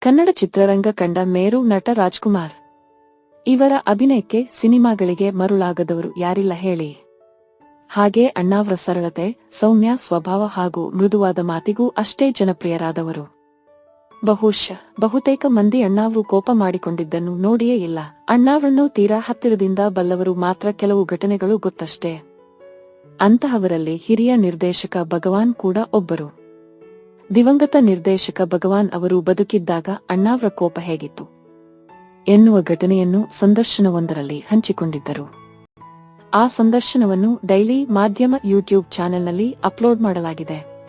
ಕನ್ನಡ ಚಿತ್ರರಂಗ ಕಂಡ ಮೇರು ನಟ ರಾಜ್ಕುಮಾರ್. ಇವರ ಅಭಿನಯಕ್ಕೆ ಸಿನಿಮಾಗಳಿಗೆ ಮರುಳಾಗದವರು ಯಾರಿಲ್ಲ ಹೇಳಿ. ಹಾಗೆ ಅಣ್ಣಾವ್ರ ಸರಳತೆ, ಸೌಮ್ಯ ಸ್ವಭಾವ ಹಾಗೂ ಮೃದುವಾದ ಮಾತಿಗೂ ಅಷ್ಟೇ ಜನಪ್ರಿಯರಾದವರು. ಬಹುಶಃ, ಬಹುತೇಕ ಮಂದಿ ಅಣ್ಣಾವ್ರು ಕೋಪ ಮಾಡಿಕೊಂಡಿದ್ದನ್ನು ನೋಡಿಯೇ ಇಲ್ಲ. ಅಣ್ಣಾವ್ರನ್ನು ತೀರಾ ಹತ್ತಿರದಿಂದ ಬಲ್ಲವರು ಮಾತ್ರ ಕೆಲವು ಘಟನೆಗಳು ಗೊತ್ತಷ್ಟೇ. ಅಂತಹವರಲ್ಲಿ ಹಿರಿಯ ನಿರ್ದೇಶಕ ಭಗವಾನ್ ಕೂಡ ಒಬ್ಬರು. ದಿವಂಗತ ನಿರ್ದೇಶಕ ಭಗವಾನ್ ಅವರು ಬದುಕಿದ್ದಾಗ ಅಣ್ಣಾವ್ರ ಕೋಪ ಹೇಗಿತ್ತು? ಎನ್ನುವ ಘಟನೆಯನ್ನು ಸಂದರ್ಶನವೊಂದರಲ್ಲಿ ಹಂಚಿಕೊಂಡಿದ್ದರು. ಆ ಸಂದರ್ಶನವನ್ನು ಡೈಲಿ ಮಾಧ್ಯಮ ಯೂಟ್ಯೂಬ್ ಚಾನೆಲ್ನಲ್ಲಿ ಅಪ್ಲೋಡ್ ಮಾಡಲಾಗಿದೆ.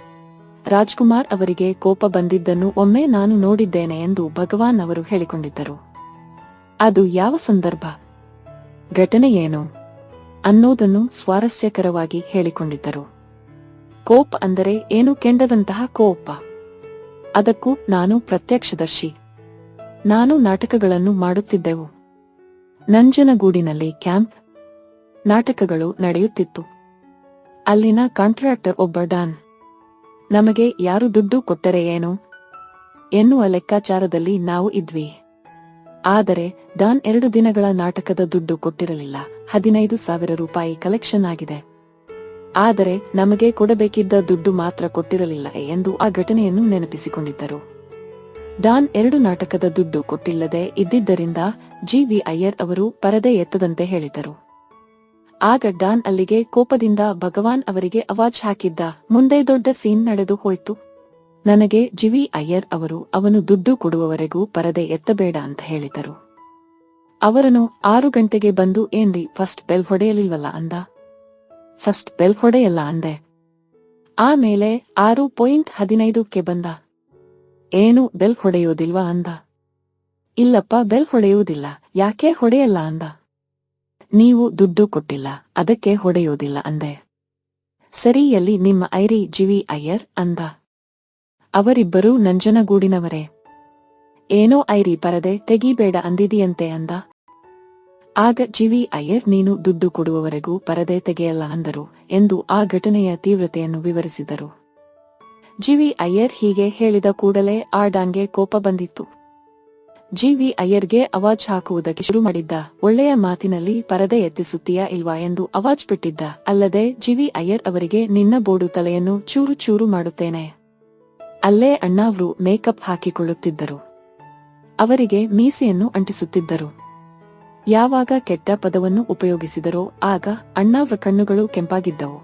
ರಾಜ್ಕುಮಾರ್ ಅವರಿಗೆ ಕೋಪ ಬಂದಿದ್ದನ್ನು ಒಮ್ಮೆ ನಾನು ನೋಡಿದ್ದೇನೆ ಎಂದು ಭಗವಾನ್ ಅವರು ಹೇಳಿಕೊಂಡಿದ್ದರು. ಅದು ಯಾವ ಸಂದರ್ಭ? ಘಟನೆ ಏನು? ಅನ್ನೋದನ್ನು ಸ್ವಾರಸ್ಯಕರವಾಗಿ ಹೇಳಿಕೊಂಡಿದ್ದರು. ಕೋಪ ಅಂದರೆ ಏನು ಕೆಂಡದಂತಹ ಕೋಪ? ಅದಕ್ಕೂ ನಾನು ಪ್ರತ್ಯಕ್ಷದರ್ಶಿ. ನಾನು ನಾಟಕಗಳನ್ನು ಮಾಡುತ್ತಿದ್ದೆವು. ನಂಜನಗೂಡಿನಲ್ಲಿ ಕ್ಯಾಂಪ್ ನಾಟಕಗಳು ನಡೆಯುತ್ತಿತ್ತು. ಅಲ್ಲಿನ ಕಾಂಟ್ರಾಕ್ಟರ್ ಒಬ್ಬ ಡಾನ್, ನಮಗೆ ಯಾರು ದುಡ್ಡು ಕೊಟ್ಟರೆ ಏನು? ಎನ್ನುವ ಲೆಕ್ಕಾಚಾರದಲ್ಲಿ ನಾವು ಇದ್ವಿ. ಆದರೆ ಡಾನ್ ಎರಡು ದಿನಗಳ ನಾಟಕದ ದುಡ್ಡು ಕೊಟ್ಟಿರಲಿಲ್ಲ. ಹದಿನೈದು ಸಾವಿರ ರೂಪಾಯಿ ಕಲೆಕ್ಷನ್ ಆಗಿದೆ. ಆದರೆ ನಮಗೆ ಕೊಡಬೇಕಿದ್ದ ದುಡ್ಡು ಮಾತ್ರ ಕೊಟ್ಟಿರಲಿಲ್ಲ ಎಂದು ಆ ಘಟನೆಯನ್ನು ನೆನಪಿಸಿಕೊಂಡಿದ್ದರು. ಡಾನ್ ಎರಡು ನಾಟಕದ ದುಡ್ಡು ಕೊಟ್ಟಿಲ್ಲದೆ ಇದ್ದಿದ್ದರಿಂದ ಜಿ ವಿ ಅಯ್ಯರ್ ಅವರು ಪರದೆ ಎತ್ತದಂತೆ ಹೇಳಿದರು. ಆಗ ಡಾನ್ ಅಲ್ಲಿಗೆ ಕೋಪದಿಂದ ಭಗವಾನ್ ಅವರಿಗೆ ಅವಾಜ್ ಹಾಕಿದ್ದ, ಮುಂದೆ ದೊಡ್ಡ ಸೀನ್ ನಡೆದು ಹೋಯ್ತು. ನನಗೆ ಜಿವಿ ಅಯ್ಯರ್ ಅವರು ಅವನು ದುಡ್ಡು ಕೊಡುವವರೆಗೂ ಪರದೆ ಎತ್ತಬೇಡ ಅಂತ ಹೇಳಿದರು. ಅವರನ್ನು ಆರು ಗಂಟೆಗೆ ಬಂದು, ಏನ್ರಿ, ಫಸ್ಟ್ ಬೆಲ್ ಹೊಡೆಯಲಿಲ್ವಲ್ಲ? ಅಂದ. ಫಸ್ಟ್ ಬೆಲ್ ಹೊಡೆಯಲ್ಲ ಅಂದೆ. ಆಮೇಲೆ ಆರು ಪಾಯಿಂಟ್ ಹದಿನೈದಕ್ಕೆ ಬಂದ. ಏನು ಬೆಲ್ ಹೊಡೆಯೋದಿಲ್ವಾ ಅಂದ. ಇಲ್ಲಪ್ಪ, ಬೆಲ್ ಹೊಡೆಯುವುದಿಲ್ಲ. ಯಾಕೆ ಹೊಡೆಯಲ್ಲ ಅಂದ. ನೀವು ದುಡ್ಡು ಕೊಟ್ಟಿಲ್ಲ, ಅದಕ್ಕೆ ಹೊಡೆಯೋದಿಲ್ಲ ಅಂದೆ. ಸರಿಯಲ್ಲಿ ನಿಮ್ಮ ಐರಿ ಜಿವಿ ಅಯ್ಯರ್ ಅಂದ. ಅವರಿಬ್ಬರೂ ನಂಜನಗೂಡಿನವರೇ. ಏನೋ ಐರಿ ಪರದೆ ತೆಗಿಬೇಡ ಅಂದಿದೆಯಂತೆ ಅಂದ. ಆಗ ಜಿವಿ ಅಯ್ಯರ್, ನೀನು ದುಡ್ಡು ಕೊಡುವವರೆಗೂ ಪರದೆ ತೆಗೆಯಲ್ಲ ಅಂದರು ಎಂದು ಆ ಘಟನೆಯ ತೀವ್ರತೆಯನ್ನು ವಿವರಿಸಿದರು. ಜಿವಿ ಅಯ್ಯರ್ ಹೀಗೆ ಹೇಳಿದ ಕೂಡಲೇ ಆ ಡಾನ್ಗೆ ಕೋಪ ಬಂದಿತ್ತು. ಜಿವಿ ಅಯ್ಯರ್ಗೆ ಅವಾಜ್ ಹಾಕುವುದಕ್ಕೆ ಶುರು ಮಾಡಿದ್ದ, ಒಳ್ಳೆಯ ಮಾತಿನಲ್ಲಿ ಪರದೆ ಎತ್ತಿಸುತ್ತೀಯಾ ಇಲ್ವಾ ಎಂದು ಅವಾಜ್ ಬಿಟ್ಟಿದ್ದ, ಅಲ್ಲದೆ ಜಿವಿ ಅಯ್ಯರ್ ಅವರಿಗೆ ನಿನ್ನ ಬೋಡು ತಲೆಯನ್ನು ಚೂರು ಚೂರು ಮಾಡುತ್ತೇನೆ. ಅಲ್ಲೇ ಅಣ್ಣಾವ್ರು ಮೇಕಪ್ ಹಾಕಿಕೊಳ್ಳುತ್ತಿದ್ದರು. ಅವರಿಗೆ ಮೀಸೆಯನ್ನು ಅಂಟಿಸುತ್ತಿದ್ದರು. ಯಾವಾಗ ಕೆಟ್ಟ ಪದವನ್ನು ಉಪಯೋಗಿಸಿದರೋ ಆಗ ಅಣ್ಣಾವ್ರ ಕಣ್ಣುಗಳು ಕೆಂಪಾಗಿದ್ದವು.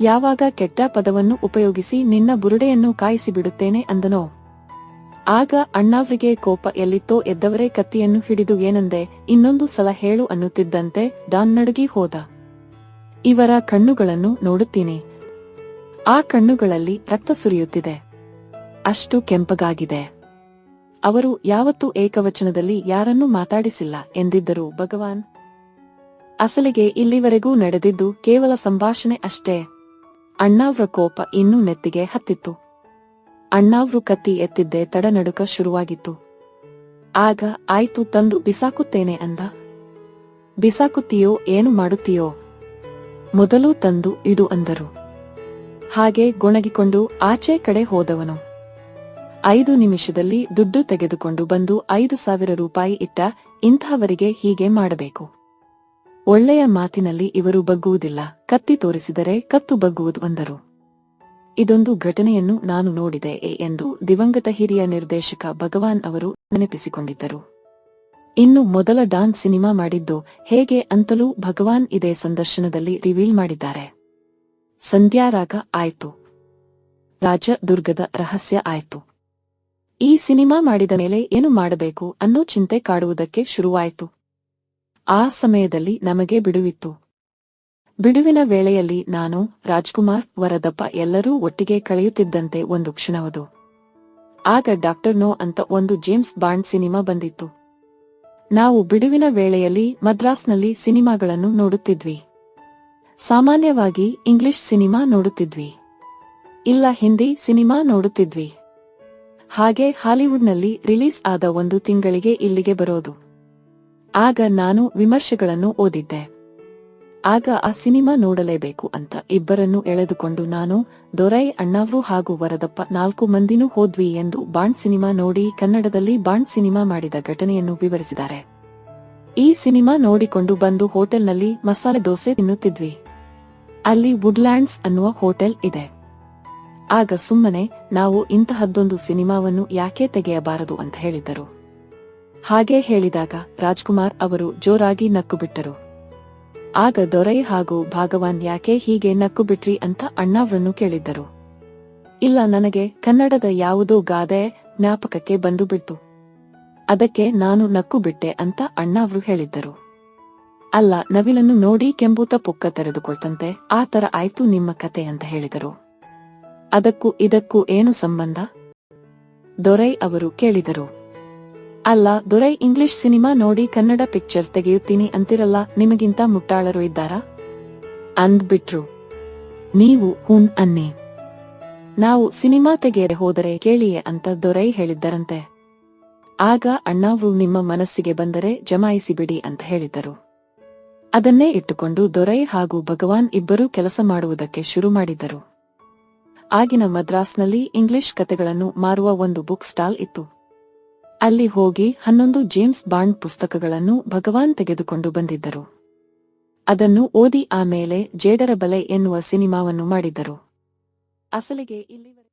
ಯಾವಾಗ ಕೆಟ್ಟ ಪದವನ್ನು ಉಪಯೋಗಿಸಿ ನಿನ್ನ ಬುರುಡೆಯನ್ನು ಕಾಯಿಸಿ ಬಿಡುತ್ತೇನೆ ಅಂದನೋ? ಆಗ ಅಣ್ಣಾವ್ರಿಗೆ ಕೋಪ ಎಲ್ಲಿತ್ತೋ ಎದ್ದವರೇ ಕತ್ತಿಯನ್ನು ಹಿಡಿದು ಏನಂದೆ, ಇನ್ನೊಂದು ಸಲ ಹೇಳು ಅನ್ನುತ್ತಿದ್ದಂತೆ ಡಾನ್ ನಡುಗಿ ಹೋದ. ಇವರ ಕಣ್ಣುಗಳನ್ನು ನೋಡುತ್ತೀನಿ. ಆ ಕಣ್ಣುಗಳಲ್ಲಿ ರಕ್ತ ಸುರಿಯುತ್ತಿದೆ. ಅಷ್ಟು ಕೆಂಪಗಾಗಿದೆ. ಅವರು ಯಾವತ್ತೂ ಏಕವಚನದಲ್ಲಿ ಯಾರನ್ನೂ ಮಾತಾಡಿಸಿಲ್ಲ ಎಂದಿದ್ದರು ಭಗವಾನ್ ಅಸಲಿಗೆ ಇಲ್ಲಿವರೆಗೂ ನಡೆದಿದ್ದು ಕೇವಲ ಸಂಭಾಷಣೆ ಅಷ್ಟೇ. ಅಣ್ಣಾವ್ರ ಕೋಪ ಇನ್ನೂ ನೆತ್ತಿಗೆ ಹತ್ತಿತ್ತು. ಅಣ್ಣಾವ್ರು ಕತ್ತಿ ಎತ್ತಿದ್ದೆ ತಡನಡುಕ ಶುರುವಾಗಿತ್ತು. ಆಗ, ಆಯ್ತು, ತಂದು ಬಿಸಾಕುತ್ತೇನೆ ಅಂದ. ಬಿಸಾಕುತ್ತೀಯೋ, ಏನು ಮಾಡುತ್ತೀಯೋ? ಮೊದಲು ತಂದು ಇಡು ಅಂದರು. ಹಾಗೆ ಗೊಣಗಿಕೊಂಡು ಆಚೆ ಕಡೆ ಹೋದವನು. ಐದು ನಿಮಿಷದಲ್ಲಿ ದುಡ್ಡು ತೆಗೆದುಕೊಂಡು ಬಂದು ಐದು ಸಾವಿರ ರೂಪಾಯಿ ಇಟ್ಟ ಇಂತಹವರಿಗೆ ಹೀಗೆ ಮಾಡಬೇಕು. ಒಳ್ಳೆಯ ಮಾತಿನಲ್ಲಿ ಇವರು ಬಗ್ಗುವುದಿಲ್ಲ, ಕತ್ತಿ ತೋರಿಸಿದರೆ ಕತ್ತು ಬಗ್ಗುವುದು ಅಂದರು ಇದೊಂದು ಘಟನೆಯನ್ನು ನಾನು ನೋಡಿದೆ ಎಂದು ದಿವಂಗತ ಹಿರಿಯ ನಿರ್ದೇಶಕ ಭಗವಾನ್ ಅವರು ನೆನಪಿಸಿಕೊಂಡಿದ್ದರು. ಇನ್ನು ಮೊದಲ ಡಾನ್ಸ್ ಸಿನಿಮಾ ಮಾಡಿದ್ದು ಹೇಗೆ ಅಂತಲೂ ಭಗವಾನ್ ಇದೇ ಸಂದರ್ಶನದಲ್ಲಿ ರಿವೀಲ್ ಮಾಡಿದ್ದಾರೆ. ಸಂಧ್ಯಾರಾಗ ಆಯ್ತು. ರಾಜ ದುರ್ಗದ ರಹಸ್ಯ ಆಯ್ತು. ಈ ಸಿನಿಮಾ ಮಾಡಿದ ಮೇಲೆ ಏನು ಮಾಡಬೇಕು ಅನ್ನೋ ಚಿಂತೆ ಕಾಡುವುದಕ್ಕೆ ಶುರುವಾಯಿತು. ಆ ಸಮಯದಲ್ಲಿ ನಮಗೆ ಬಿಡುವಿತ್ತು. ಬಿಡುವಿನ ವೇಳೆಯಲ್ಲಿ ನಾನು, ರಾಜ್ಕುಮಾರ್ ವರದಪ್ಪ ಎಲ್ಲರೂ ಒಟ್ಟಿಗೆ ಕಳೆಯುತ್ತಿದ್ದಂತೆ ಒಂದು ಕ್ಷಣವದು. ಆಗ ಡಾಕ್ಟರ್ ನೋ ಅಂತ ಒಂದು ಜೇಮ್ಸ್ ಬಾಂಡ್ ಸಿನಿಮಾ ಬಂದಿತ್ತು. ನಾವು ಬಿಡುವಿನ ವೇಳೆಯಲ್ಲಿ ಮದ್ರಾಸ್ನಲ್ಲಿ ಸಿನಿಮಾಗಳನ್ನು ನೋಡುತ್ತಿದ್ವಿ. ಸಾಮಾನ್ಯವಾಗಿ ಇಂಗ್ಲಿಷ್ ಸಿನಿಮಾ ನೋಡುತ್ತಿದ್ವಿ. ಇಲ್ಲ, ಹಿಂದಿ ಸಿನಿಮಾ ನೋಡುತ್ತಿದ್ವಿ. ಹಾಗೆ ಹಾಲಿವುಡ್ನಲ್ಲಿ ರಿಲೀಸ್ ಆದ ಒಂದು ತಿಂಗಳಿಗೆ ಇಲ್ಲಿಗೆ ಬರೋದು. ಆಗ ನಾನು ವಿಮರ್ಶೆಗಳನ್ನು ಓದಿದ್ದೆ. ಆಗ ಆ ಸಿನಿಮಾ ನೋಡಲೇಬೇಕು ಅಂತ ಇಬ್ಬರನ್ನು ಎಳೆದುಕೊಂಡು ನಾನು, ದೊರೈ ಅಣ್ಣಾವ್ರು ಹಾಗೂ ವರದಪ್ಪ ನಾಲ್ಕು ಮಂದಿನೂ ಹೋದ್ವಿ ಎಂದು ಬಾಂಡ್ ಸಿನಿಮಾ ನೋಡಿ ಕನ್ನಡದಲ್ಲಿ ಬಾಂಡ್ ಸಿನಿಮಾ ಮಾಡಿದ ಘಟನೆಯನ್ನು ವಿವರಿಸಿದ್ದಾರೆ. ಈ ಸಿನಿಮಾ ನೋಡಿಕೊಂಡು ಬಂದು ಹೋಟೆಲ್ನಲ್ಲಿ ಮಸಾಲೆ ದೋಸೆ ತಿನ್ನುತ್ತಿದ್ವಿ. ಅಲ್ಲಿ ವುಡ್ಲ್ಯಾಂಡ್ಸ್ ಅನ್ನುವ ಹೋಟೆಲ್ ಇದೆ. ಆಗ ಸುಮ್ಮನೆ ನಾವು ಇಂತಹದ್ದೊಂದು ಸಿನಿಮಾವನ್ನು ಯಾಕೆ ತೆಗೆಯಬಾರದು ಅಂತ ಹೇಳಿದ್ದರು. ಹಾಗೆ ಹೇಳಿದಾಗ ರಾಜ್ಕುಮಾರ್ ಅವರು ಜೋರಾಗಿ ನಕ್ಕು ಬಿಟ್ಟರು ಆಗ ದೊರೈ ಹಾಗೂ ಭಾಗವಾನ್ ಯಾಕೆ ಹೀಗೆ ನಕ್ಕು ಬಿಟ್ರಿ ಅಂತ ಅಣ್ಣಾವ್ರನ್ನು ಕೇಳಿದ್ದರು. ಇಲ್ಲ ನನಗೆ ಕನ್ನಡದ ಯಾವುದೋ ಗಾದೆ ಜ್ಞಾಪಕಕ್ಕೆ ಬಂದು ಬಿಡ್ತು ಅದಕ್ಕೆ ನಾನು ನಕ್ಕು ಬಿಟ್ಟೆ ಅಂತ ಅಣ್ಣಾವ್ರು ಹೇಳಿದ್ದರು. ಅಲ್ಲ ನವಿಲನ್ನು ನೋಡಿ ಕೆಂಬೂತ ಪುಕ್ಕ ತೆರೆದುಕೊಳ್ತಂತೆ, ಆ ತರ ಆಯ್ತು ನಿಮ್ಮ ಕತೆ ಅಂತ ಹೇಳಿದರು. ಅದಕ್ಕೂ ಇದಕ್ಕೂ ಏನು ಸಂಬಂಧ? ದೊರೈ ಅವರು ಕೇಳಿದರು. ಅಲ್ಲ, ದೊರೈ ಇಂಗ್ಲಿಷ್ ಸಿನಿಮಾ ನೋಡಿ ಕನ್ನಡ ಪಿಕ್ಚರ್ ತೆಗೆಯುತ್ತೀನಿ ಅಂತಿರಲ್ಲ, ನಿಮಗಿಂತ ಮುಟ್ಟಾಳರು ಇದ್ದಾರಾ? ಅಂದ್ಬಿಟ್ರು. ನೀವು ಹುನ್ ಅನ್ನಿ. ನಾವು ಸಿನಿಮಾ ತೆಗೆಯದೆ ಹೋದರೆ ಕೇಳಿಯೇ ಅಂತ ದೊರೈ ಹೇಳಿದ್ದರಂತೆ. ಆಗ ಅಣ್ಣಾವ್ರು ನಿಮ್ಮ ಮನಸ್ಸಿಗೆ ಬಂದರೆ ಜಮಾಯಿಸಿಬಿಡಿ ಅಂತ ಹೇಳಿದ್ದರು ಅದನ್ನೇ ಇಟ್ಟುಕೊಂಡು ದೊರೈ ಹಾಗೂ ಭಗವಾನ್ ಇಬ್ಬರೂ ಕೆಲಸ ಮಾಡುವುದಕ್ಕೆ ಶುರು ಮಾಡಿದ್ದರು ಆಗಿನ ಮದ್ರಾಸ್ನಲ್ಲಿ ಇಂಗ್ಲಿಷ್ ಕತೆಗಳನ್ನು ಮಾರುವ ಒಂದು ಬುಕ್ ಸ್ಟಾಲ್ ಇತ್ತು. ಅಲ್ಲಿ ಹೋಗಿ ಹನ್ನೊಂದು ಜೇಮ್ಸ್ ಬಾಂಡ್ ಪುಸ್ತಕಗಳನ್ನು ಭಗವಾನ್ ತೆಗೆದುಕೊಂಡು ಬಂದಿದ್ದರು. ಅದನ್ನು ಓದಿ ಆಮೇಲೆ ಜೇಡರ ಬಲೆ ಎನ್ನುವ ಸಿನಿಮಾವನ್ನು ಮಾಡಿದ್ದರು. ಅಸಲಿಗೆ ಇಲ್ಲಿವರೆಗೆ